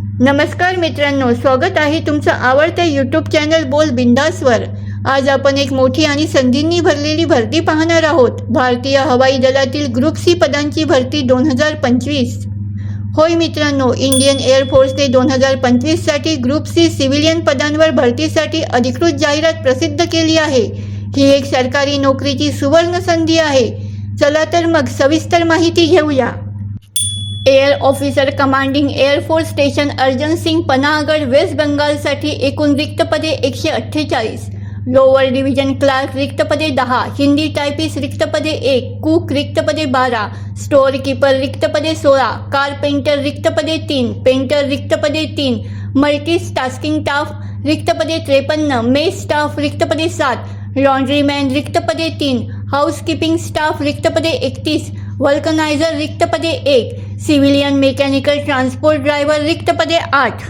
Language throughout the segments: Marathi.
नमस्कार मित्रांनो स्वागत आहे तुमचं आवडत्या यूट्यूब चॅनल बोल बिंदासवर. आज आपण एक मोठी आणि संधींनी भरलेली भरती पाहणार आहोत. भारतीय हवाई दलातील ग्रुप सी पदांची भरती दोन हजार पंचवीस. होय मित्रांनो इंडियन एअरफोर्सने दोन हजार पंचवीससाठी ग्रुप सी सिव्हिलियन पदांवर भरतीसाठी अधिकृत जाहिरात प्रसिद्ध केली आहे. ही एक सरकारी नोकरीची सुवर्ण संधी आहे. चला तर मग सविस्तर माहिती घेऊया. Air officer commanding air force station Arjan Singh Panagarh west बंगालसाठी एकूण रिक्त पदे एकशे अठ्ठेचाळीस लोअर डिव्हिजन क्लार्क रिक्त पदे दहा हिंदी टायपिस्ट रिक्त पदे एक कुक रिक्त पदे बारा स्टोअर कीपर रिक्त पदे सोळा कारपेंटर रिक्त पदे तीन पेंटर रिक्त पदे तीन मल्टी टास्किंग स्टाफ रिक्त पदे त्रेपन्न मेस स्टाफ रिक्त पदे सात लॉन्ड्रीमॅन रिक्त पदे तीन हाऊसकीपिंग स्टाफ रिक्त पदे एकतीस वल्कनायझर रिक्त पदे एक सिव्हिलियन मेकॅनिकल ट्रान्सपोर्ट ड्रायव्हर रिक्त पदे आठ.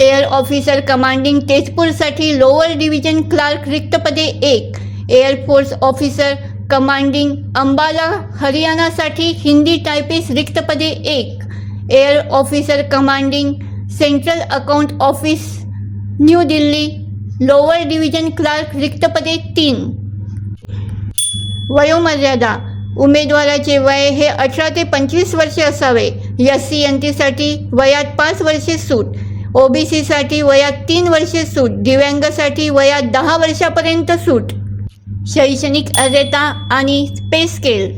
एअर ऑफिसर कमांडिंग तेजपूरसाठी लोअर डिव्हिजन क्लार्क रिक्त पदे एक. Air force officer commanding Ambala हरियाणासाठी Hindi typist रिक्त पदे एक. Air officer commanding central account office new Delhi lower division clerk रिक्त पदे तीन. वयोमर्यादा उमेदवाराचे वय हे अठरा ते पंचवीस वर्षे असावे. एस सी एन टीसाठी वयात पाच वर्षे सूट. ओबीसीसाठी वयात तीन वर्षे सूट. दिव्यांगासाठी वयात दहा वर्षापर्यंत सूट. शैक्षणिक अर्हता आणि पे स्केल.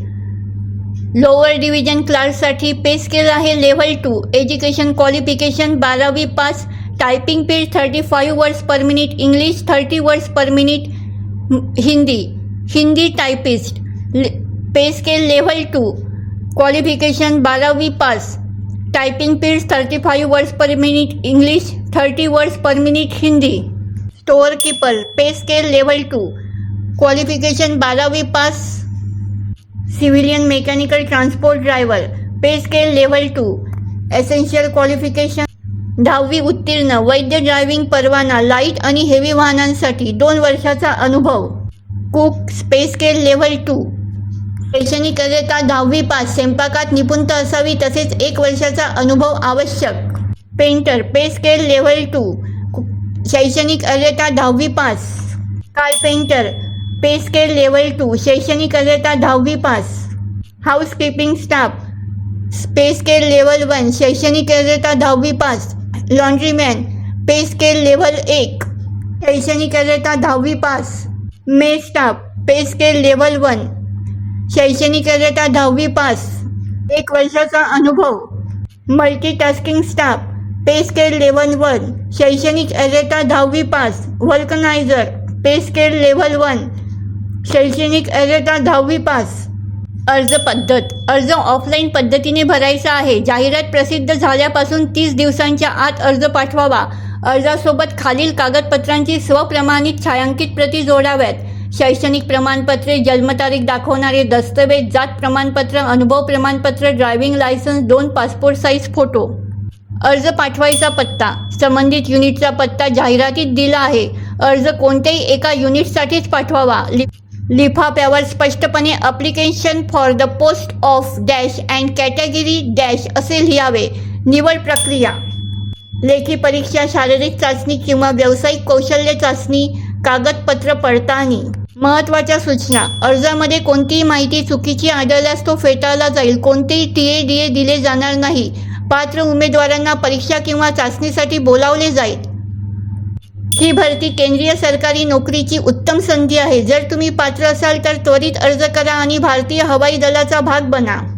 लोअर डिव्हिजन क्लार्कसाठी पे स्केल आहे लेव्हल टू. एज्युकेशन क्वालिफिकेशन बारावी pass. Typing speed thirty five words per minute. English thirty words per minute. Hindi. Hindi typist. Pay scale level two qualification बारावी pass. Typing speeds thirty five words per minute English thirty words per minute Hindi store keeper pay scale level two qualification बारावी pass. Civilian mechanical transport driver pay scale level two essential qualification दहावी उत्तीर्ण वैद्य ड्रायव्हिंग परवाना लाइट आणि हेवी वाहनांसाठी दोन वर्षाचा अनुभव. Cook space scale level two शैक्षणिक अर्हता दहावी पास स्वयंपाकात निपुणता असावी तसेच एक वर्षाचा अनुभव आवश्यक. Painter pay scale level two शैक्षणिक अर्हता दहावी pass. Carpenter pay scale level two शैक्षणिक अर्हता दहावी pass. Housekeeping staff pay scale level one शैक्षणिक अर्हता दहावी pass. Laundryman pay scale level एक. शैक्षणिक अर्हता दहावी pass. Mess staff pay scale level one शैक्षणिक अर्हता दहावी पास. एक वर्षाचा अनुभव. Multitasking staff pay scale level one शैक्षणिक अर्हता दहावी pass. Vulcaniser pay scale level one शैक्षणिक अर्हता दहावी पास. अर्ज पद्धत. अर्ज ऑफलाईन पद्धतीने भरायचा आहे. जाहिरात प्रसिद्ध झाल्यापासून तीस दिवसांच्या आत अर्ज पाठवावा. अर्जासोबत खालील कागदपत्रांची स्वप्रमाणित छायांकित प्रती जोडाव्यात. शैक्षणिक प्रमाणपत्रे जन्मतारीख दाखवणारे दस्तवेज जात प्रमाणपत्र अनुभव प्रमाणपत्र ड्रायव्हिंग लायसन्स दोन पासपोर्ट साईज फोटो. अर्ज पाठवायचा पत्ता. संबंधित युनिटचा पत्ता जाहिरातीत दिला आहे. अर्ज कोणत्याही एका युनिटसाठीच पाठवावा. लि लिफाफ्यावर स्पष्टपणे application for the post of dash and category dash असे लिहावे. निवड प्रक्रिया. लेखी परीक्षा शारीरिक चाचणी किंवा व्यावसायिक कौशल्य चाचणी कागदपत्र पडताळणी. महत्त्वाच्या सूचना. अर्जामध्ये कोणतीही माहिती चुकीची आढळल्यास तो फेटाळला जाईल. कोणतेही टी ए डी ए दिले जाणार नाही. पात्र उमेदवारांना परीक्षा किंवा चाचणीसाठी बोलावले जाईल. ही भरती केंद्रीय सरकारी नोकरीची उत्तम संधी आहे. जर तुम्ही पात्र असाल तर त्वरित अर्ज करा आणि भारतीय हवाई दलाचा भाग बना.